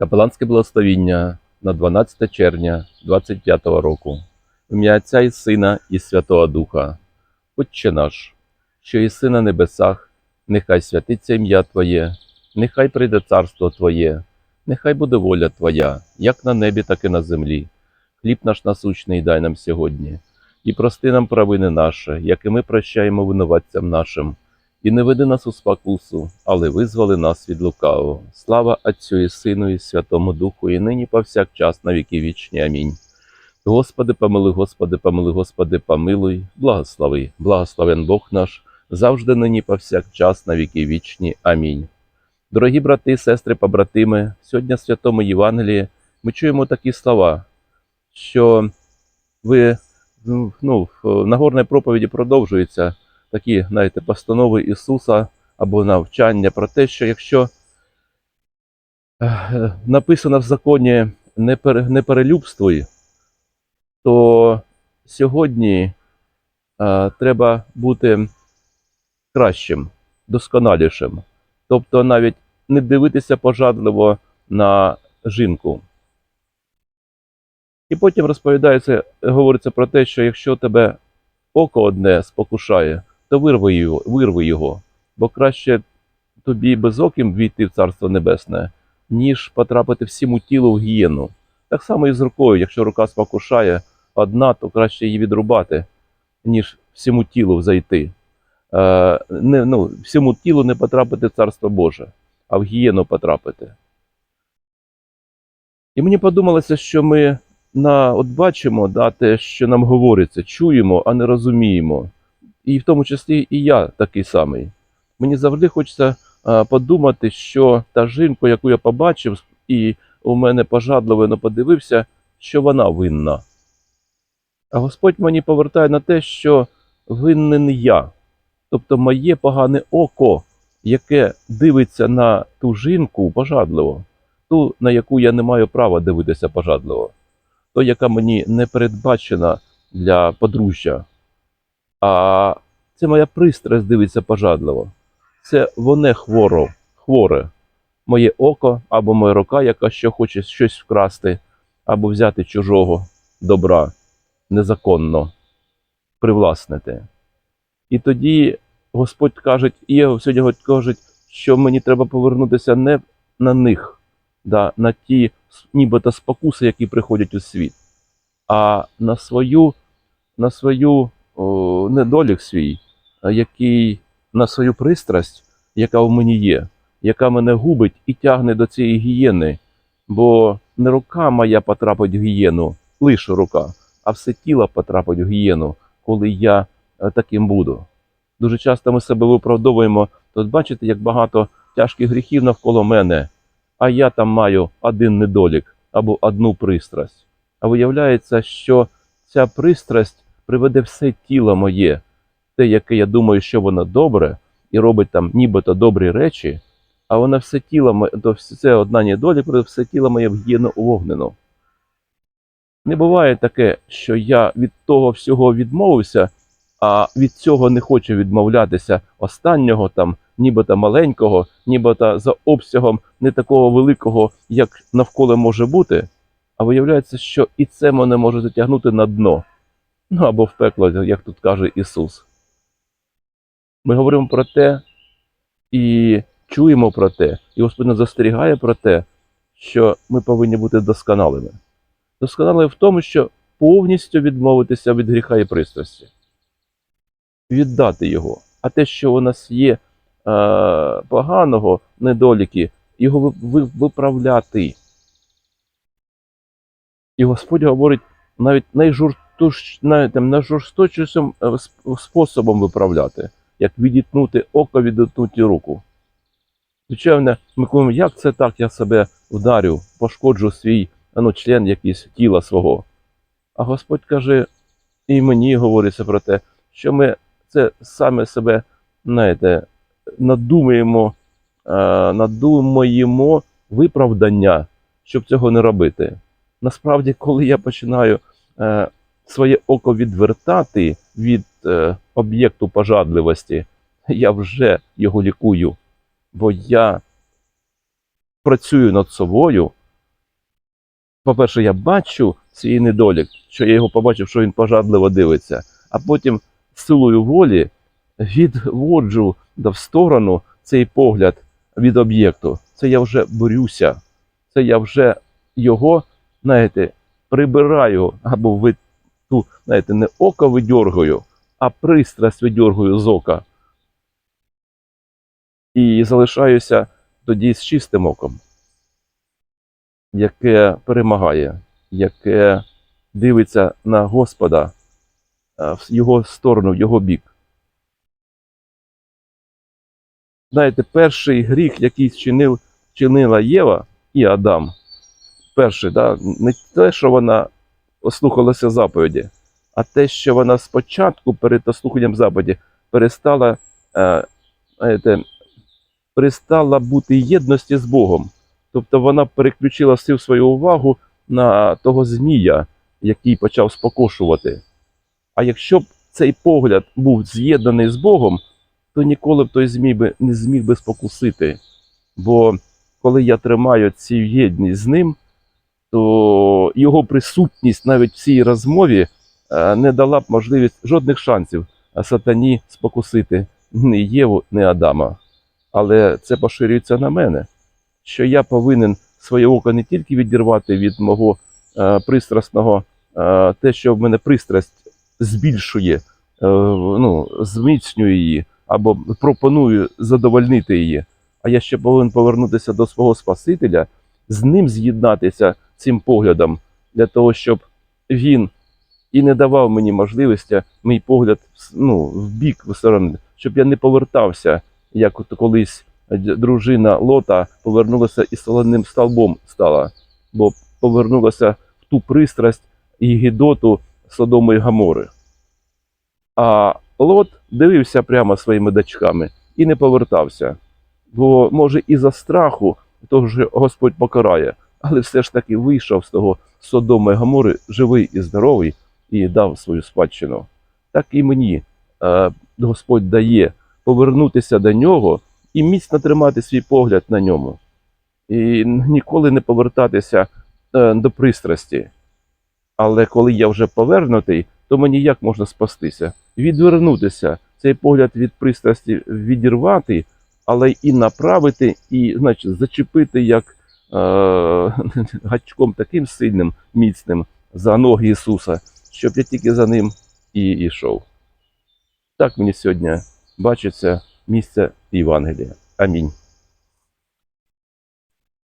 Капеланське благословіння на 12 червня 25 року. Ім'я Отця і Сина і Святого Духа. Отче наш, що єси на небесах, нехай святиться ім'я Твоє, нехай прийде царство Твоє, нехай буде воля Твоя, як на небі, так і на землі. Хліб наш насущний дай нам сьогодні, і прости нам провини наші, як і ми прощаємо винуватцям нашим. І не веди нас у спокусу, але визволи нас від лукавого. Слава Отцю і Сину, і Святому Духу, і нині повсякчас на віки вічні. Амінь. Господи, помилуй, Господи, помилуй, Господи, помилуй, благослови, благословен Бог наш, завжди нині повсякчас на віки вічні. Амінь. Дорогі брати, сестри, побратими, сьогодні в Святому Євангелії ми чуємо такі слова, що ви ну, в Нагорній проповіді продовжується такі, знаєте, постанови Ісуса або навчання про те, що якщо е, написано в законі не, пере, не перелюбствуй, то сьогодні е, треба бути кращим, досконалішим. Тобто навіть не дивитися пожадливо на жінку. І потім розповідається, говориться про те, що якщо тебе око одне спокушає, то вирви його, вирви його, бо краще тобі безоким війти в Царство Небесне, ніж потрапити всьому тілу в гієну. Так само і з рукою, якщо рука спокушає одна, то краще її відрубати, ніж всьому тілу зайти. Е, не, ну, всьому тілу не потрапити в Царство Боже, а в гієну потрапити. І мені подумалося, що ми на, от бачимо да, те, що нам говориться, чуємо, а не розуміємо. І в тому числі і я такий самий. Мені завжди хочеться подумати, що та жінка, яку я побачив, і у мене пожадливо подивився, що вона винна. А Господь мені повертає на те, що винен я, тобто моє погане око, яке дивиться на ту жінку пожадливо, ту, на яку я не маю права дивитися пожадливо, то, яка мені не передбачена для подружжя. А це моя пристрасть дивиться пожадливо. Це воне хворо, хворе, моє око або моя рука, яка ще хоче щось вкрасти, або взяти чужого добра незаконно, привласнити. І тоді Господь каже, і сьогодні каже, що мені треба повернутися не на них, да, на ті нібито спокуси, які приходять у світ, а на свою, на свою о, недолік свій, який на свою пристрасть, яка в мені є, яка мене губить і тягне до цієї гієни. Бо не рука моя потрапить в гієну, лише рука, а все тіло потрапить в гієну, коли я е, таким буду. Дуже часто ми себе виправдовуємо, тут бачите, як багато тяжких гріхів навколо мене, а я там маю один недолік або одну пристрасть. А виявляється, що ця пристрасть приведе все тіло моє, те, яке я думаю, що воно добре, і робить там нібито добрі речі, а вона все тіло моє, то це одна недолік, приведе все тіло моє в гієну вогнену. Не буває таке, що я від того всього відмовився, а від цього не хочу відмовлятися останнього там, нібито маленького, нібито за обсягом не такого великого, як навколо може бути. А виявляється, що і це мене може затягнути на дно, ну або в пекло, як тут каже Ісус. Ми говоримо про те і чуємо про те, і Господь нас застерігає про те, що ми повинні бути досконалими. Досконалими в тому, що повністю відмовитися від гріха і пристрасті, віддати його. А те, що у нас є е, поганого недоліки, його ви- ви- виправляти. І Господь говорить навіть там, найжорсточішим е, сп- способом виправляти, як відітнути око, відітнути руку. Звичайно, ми кажемо, як це так, я себе вдарю, пошкоджу свій ну, член якийсь тіла свого. А Господь каже, і мені говориться про те, що ми це саме себе, знаєте, надумаємо, е, надумаємо виправдання, щоб цього не робити. Насправді, коли я починаю е, своє око відвертати від е, об'єкту пожадливості, я вже його лікую, бо я працюю над собою, по-перше, я бачу свій недолік, що я його побачив, що він пожадливо дивиться, а потім силою волі відводжу в сторону цей погляд від об'єкту. Це я вже борюся, це я вже його, знаєте, прибираю або ви ту, знаєте, не око видьоргую, а пристрасть видьоргую з ока. І залишаюся тоді з чистим оком, яке перемагає, яке дивиться на Господа в його сторону, в його бік. Знаєте, перший гріх, який вчинив, вчинила Єва і Адам, перший, да, не те, що вона ослухалася заповіді, а те, що вона спочатку перед ослуханням заповіді перестала, е, перестала бути єдності з Богом. Тобто вона переключила всю свою увагу на того змія, який почав спокушувати. А якщо б цей погляд був з'єднаний з Богом, то ніколи б той змій би не зміг би спокусити. Бо коли я тримаю цю єдність з ним, то його присутність навіть в цій розмові е, не дала б можливість жодних шансів е, сатані спокусити ні Єву, ні Адама. Але це поширюється на мене, що я повинен своє око не тільки відірвати від мого е, пристрасного, те, що в мене пристрасть збільшує, ну, зміцнює її, або пропоную задовольнити її. А я ще повинен повернутися до свого Спасителя, з ним з'єднатися цим поглядом, для того, щоб він і не давав мені можливості мій погляд ну, в бік в сторону, щоб я не повертався, як от колись дружина Лота повернулася і солоним столбом стала, бо повернулася в ту пристрасть і гідоту Содому і Гамори. А Лот дивився прямо своїми дочками і не повертався. Бо, може, і за страху, того ж Господь покарає, але все ж таки вийшов з того Содома і Гамори живий і здоровий і дав свою спадщину. Так і мені е, Господь дає повернутися до нього і міцно тримати свій погляд на ньому. І ніколи не повертатися е, до пристрасті. Але коли я вже повернутий, то мені як можна спастися? Відвернутися, цей погляд від пристрасті відірвати, але і направити, і, значить, зачепити як гачком таким сильним, міцним за ноги Ісуса, щоб я тільки за ним і йшов. Так мені сьогодні бачиться місце Євангелія. Амінь.